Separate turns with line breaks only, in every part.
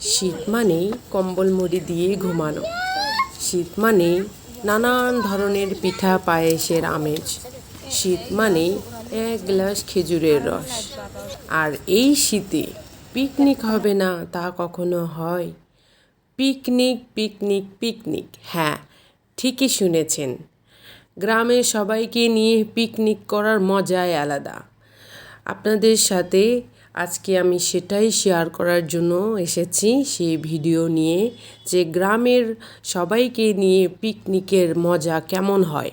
শীত মানেই কম্বল মুড়ি দিয়ে ঘুমানো। শীত মানেই নানান ধরনের পিঠা পায়েসের আমেজ। শীত মানেই এক গ্লাস খেজুরের রস। আর এই শীতে পিকনিক হবে না তা কখনো হয়? Picnic picnic picnic. হ্যাঁ ঠিকই শুনেছেন। গ্রামের সবাইকে নিয়ে পিকনিক করার মজাই আলাদা। আপনাদের সাথে আজকে আমি সেটাই শেয়ার করার জন্য এসেছি সেই ভিডিও নিয়ে যে গ্রামের সবাইকে নিয়ে পিকনিকের মজা কেমন হয়।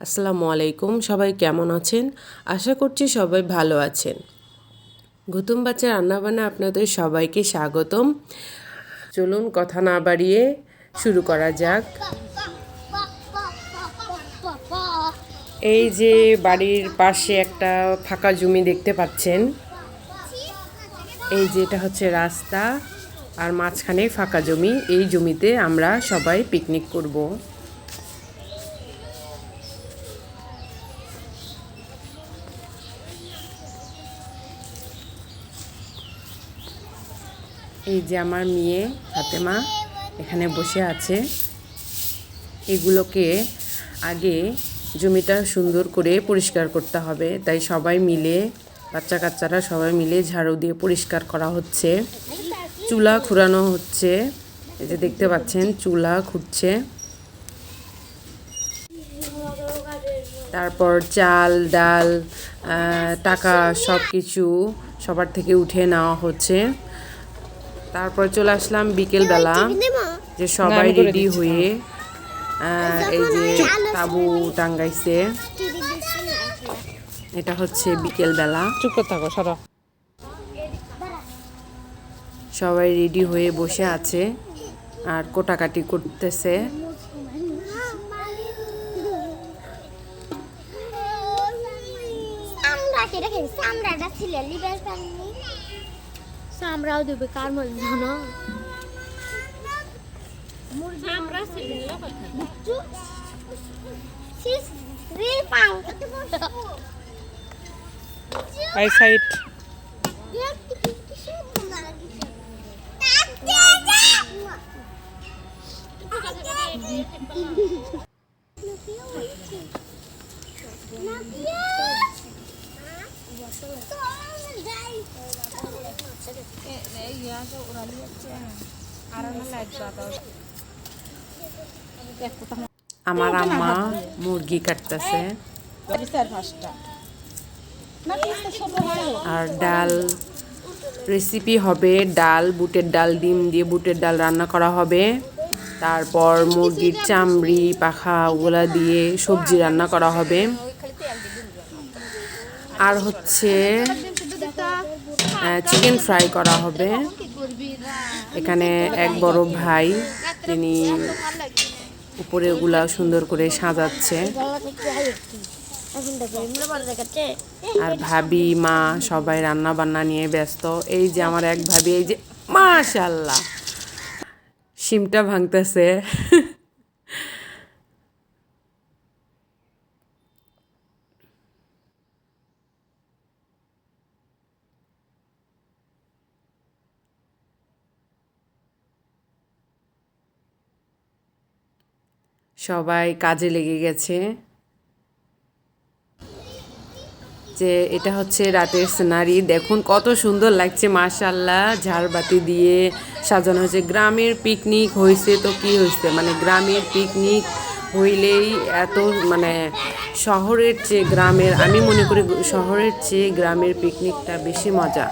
আসসালামু আলাইকুম, সবাই কেমন আছেন? আশা করছি সবাই ভালো আছেন। গৌতম বাচ্চা রান্নাবান্না আপনাদের সবাইকে স্বাগতম। চলুন কথা না বাড়িয়ে শুরু করা যাক। এই যে বাড়ির পাশে একটা ফাঁকা জমি দেখতে পাচ্ছেন। এই যে এটা হচ্ছে রাস্তা আর মাঝখানে ফাঁকা জমি, এই জমিতে আমরা সবাই পিকনিক করব। এই যে আমার মেয়ে ফাতেমা এখানে বসে আছে। এগুলোকে আগে জমিটা সুন্দর করে পরিষ্কার করতে হবে, তাই সবাই মিলে বাচ্চা কাচ্চারা সবাই মিলে ঝাড়ু দিয়ে পরিষ্কার করা হচ্ছে। চুলা খুঁড়ানো হচ্ছে। এই যে দেখতে পাচ্ছেন চুলা খুঁড়ছে। তারপর চাল ডাল টাকা সব কিছু সবার থেকে উঠে নেওয়া হচ্ছে। তারপর চলে আসলাম বিকেলবেলা যে সবাই রেডি হয়ে এই যে তাবু টাঙ্গাইছে। এটা হচ্ছে বিকেলবেলা
চুপ করে থাকো সারা
সবাই রেডি হয়ে বসে আছে আর কোটাকাটি করতেছে
দেবে কার মধ্যে জানো সামরা ছিল শ্রী পাং
আই সাইড
আমার আম্মা মুরগি কাটতেছে
চার পাঁচটা
আর ডাল রেসিপি হবে ডাল, বুটের ডাল, ডিম দিয়ে বুটের ডাল রান্না করা হবে। তারপর মুরগির চামড়ি, পাখা, ওগুলা দিয়ে সবজি রান্না করা হবে। আর হচ্ছে চিকেন ফ্রাই করা হবে। এখানে এক বড় ভাই, তিনি উপরে ওগুলা সুন্দর করে সাজাচ্ছে। আর ভাবি, মা সবাই রান্না বান্না নিয়ে ব্যস্ত। এই যে আমার এক ভাবি, এই যে মাশাল্লাহ শিমটা ভাঙতেছে। সবাই কাজে লেগে গেছে। যে এটা হচ্ছে রাতের সিনারি দেখুন কত সুন্দর লাগছে মাশাল্লাহ ঝাড়বাতি দিয়ে সাজানো হয়েছে। গ্রামের পিকনিক হয়েছে তো কি হয়েছে মানে গ্রামের পিকনিক হইলেই এত মানে শহরের চেয়ে গ্রামের, আমি মনে করি শহরের চেয়ে গ্রামের পিকনিকটা বেশি মজা।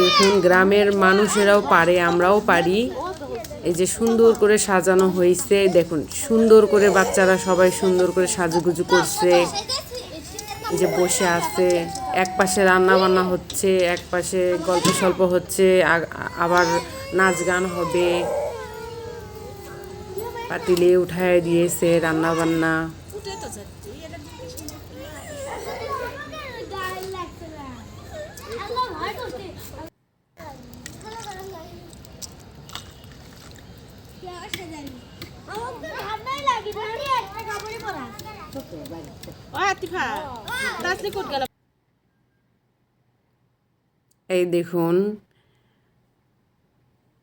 দেখুন, গ্রামের মানুষেরাও পারে, আমরাও পারি। এই যে সুন্দর করে সাজানো হয়েছে, দেখুন, সুন্দর করে বাচ্চারা সবাই সুন্দর করে সাজুগুজু করছে। যে বসে আছে, এক পাশে রান্না বান্না হচ্ছে, এক পাশে গল্প সল্প হচ্ছে আবার নাচ গান হবে। পাতিলে উঠায় দিয়েছে রান্না বান্না। এই দেখুন,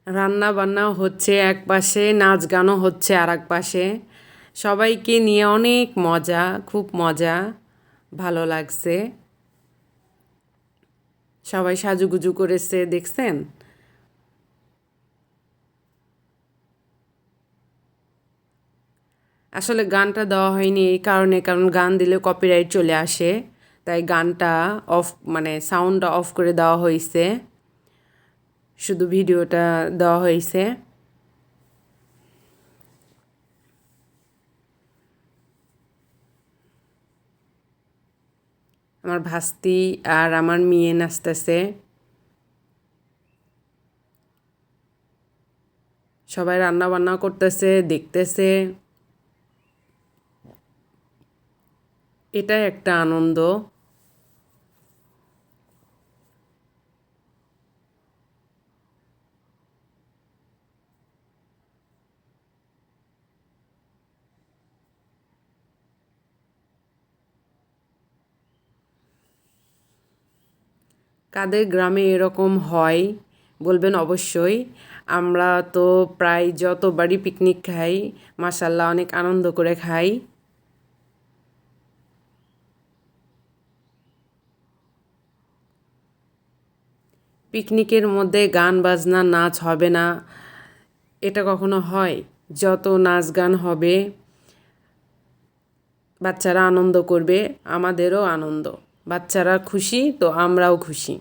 রান্না বান্নাও হচ্ছে এক পাশে, নাচ গানও হচ্ছে আর এক পাশে। সবাইকে নিয়ে অনেক মজা, খুব মজা, ভালো লাগছে। সবাই সাজুগুজু করেছে, দেখছেন? আসলে গানটা দেওয়া হয়নি এই কারণে, কারণ গান দিলে কপিরাইট চলে আসে। তাই গানটা অফ মানে সাউন্ডটা অফ করে দেওয়া হয়েছে। শুধু ভিডিওটা দেওয়া হয়েছে। আমার ভাস্তি আর আমার মেয়ে নাচতেছে। সবাই রান্না বান্না করতেছে, দেখতেছে। এটাই একটা আনন্দ। কাদের গ্রামে এরকম হয় বলবেন অবশ্যই। আমরা তো প্রায় যতবারই পিকনিক খাই মাসাল্লাহ অনেক আনন্দ করে খাই। পিকনিকের মধ্যে গান, বাজনা, নাচ হবে না। এটা কখনো হয়? যত নাচ গান হবে, বাচ্চারা আনন্দ করবে, আমাদেরও আনন্দ। বাচ্চারা খুশি, তো আমরাও খুশি।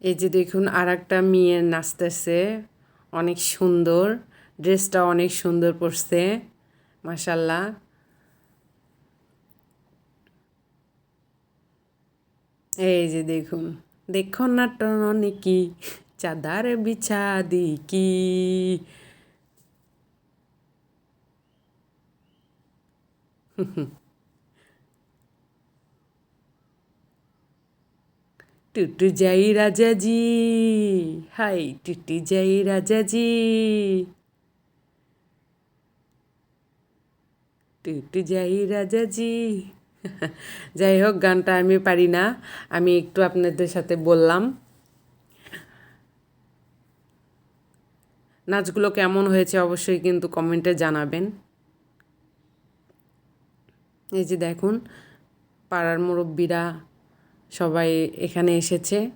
এই যে দেখুন আর একটা মেয়ে নাচতেছে। অনেক সুন্দর। ড্রেসটা অনেক সুন্দর পরছে। মাসাল্লাহ এই যে দেখুন, দেখো না কি চাদার বিছা দি কি? টুটু যাই রাজাজি হাই টুটু যাই রাজাজি টুটু যাই রাজাজি যাই হোক, গানটা আমি পারি না, আমি একটু আপনাদের সাথে বললাম। নাচগুলো কেমন হয়েছে অবশ্যই কিন্তু কমেন্টে জানাবেন। এই যে দেখুন, পাড়ার মুরব্বীরা সবাই এখানে এসেছে।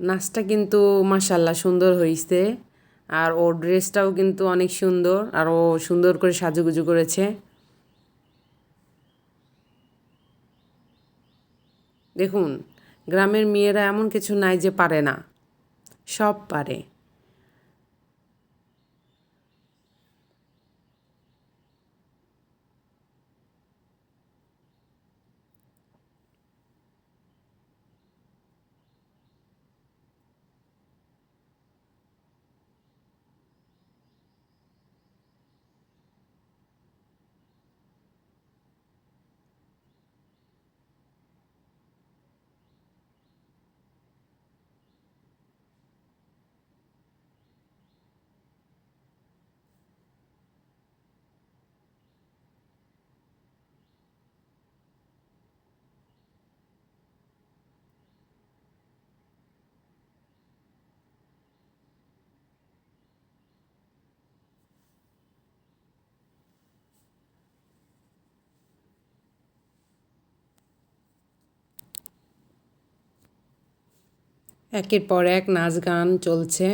নাচটা কিন্তু মাসাল্লাহ সুন্দর হয়েছে আর ওর ড্রেসটাও কিন্তু অনেক সুন্দর। আর ও সুন্দর করে সাজুগুজু করেছে। দেখুন, গ্রামের মেয়েরা এমন কিছু নাই যে পারে না। সব পারে। একের পর এক নাচ গান চলছে।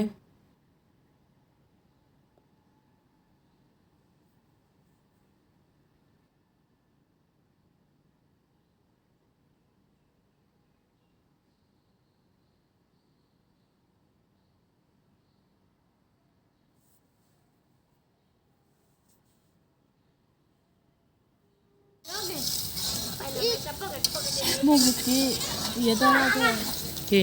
목이 얘들아도 লাগবে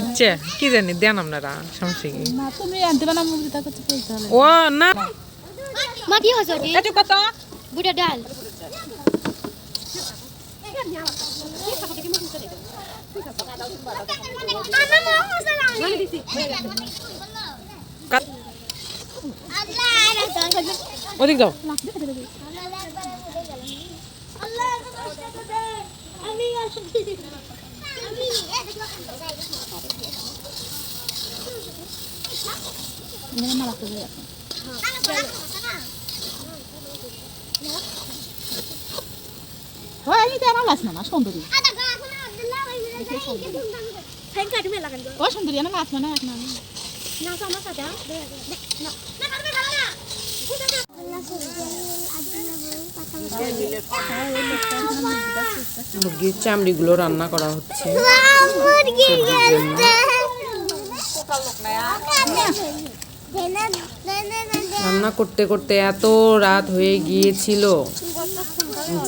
ইচ্ছে? কি জানি দেন আপনারা সমস্যা কি? ও না।
মা কি হচ্ছে ওটি
একটু কত?
বুড়া ডাল।
ওদিক যাও
এখানে মালা করে ওই আমি দেওয়া লাস না না সুন্দরী ও সুন্দরী না লাস না এক না
মুরগির চামড়িগুলো রান্না করা হচ্ছে। রান্না করতে করতে এত রাত হয়ে গিয়েছিল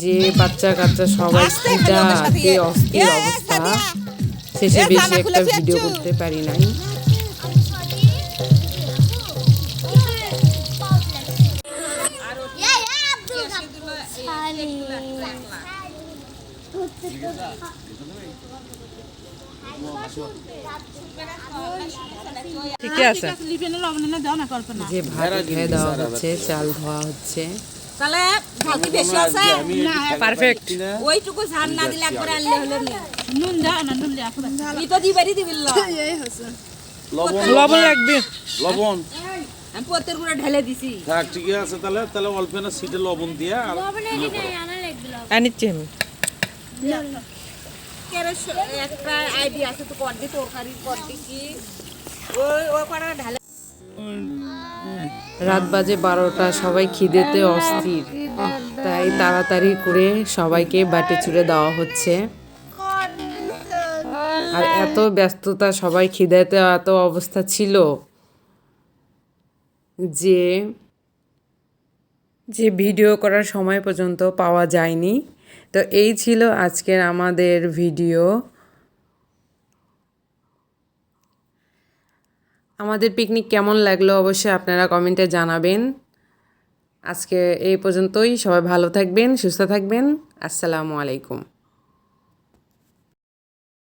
যে বাচ্চা কাচ্চা সবাই অস্থির অবস্থা। শেষে বেশি একটা ভিডিও করতে পারি নাই।
ঠিকই আছে।
লবণ এনে দাও না
যে ভাত খেয়ে দেওয়া হচ্ছে চাল ধোয়া হচ্ছে।
তাহলে ভাতি বেশি আছে।
পারফেক্ট
ওইটুকু ঝাল না দিলে একবার আনলে হলো না।
নুন দাও না নুন
ই তো দিবারই দিবিল
লবণ।
লবণ লাগবে।
লবণ।
আমি পত্তের গুঁড়ো ঢেলে দিছি।
থাক ঠিক আছে তাহলে তাহলে অল্প না সিটে লবণ দিয়া আর
আনিচ্ছি আমি
কেরে। স-
রাত বাজে বারোটা, সবাই খিদেতে অস্থির। তাই তাড়াতাড়ি করে সবাইকে বাটি চুড়ে দেওয়া হচ্ছে। আর এত ব্যস্ততা, সবাই খিদেতে এত অবস্থা ছিল যে যে ভিডিও করার সময় পর্যন্ত পাওয়া যায়নি। তো এই ছিল আজকের আমাদের ভিডিও। আমাদের পিকনিক কেমন লাগল অবশ্যই আপনারা কমেন্টে জানাবেন। আজকে এই পর্যন্তই, সবাই ভালো থাকবেন, সুস্থ থাকবেন। আসসালামু আলাইকুম।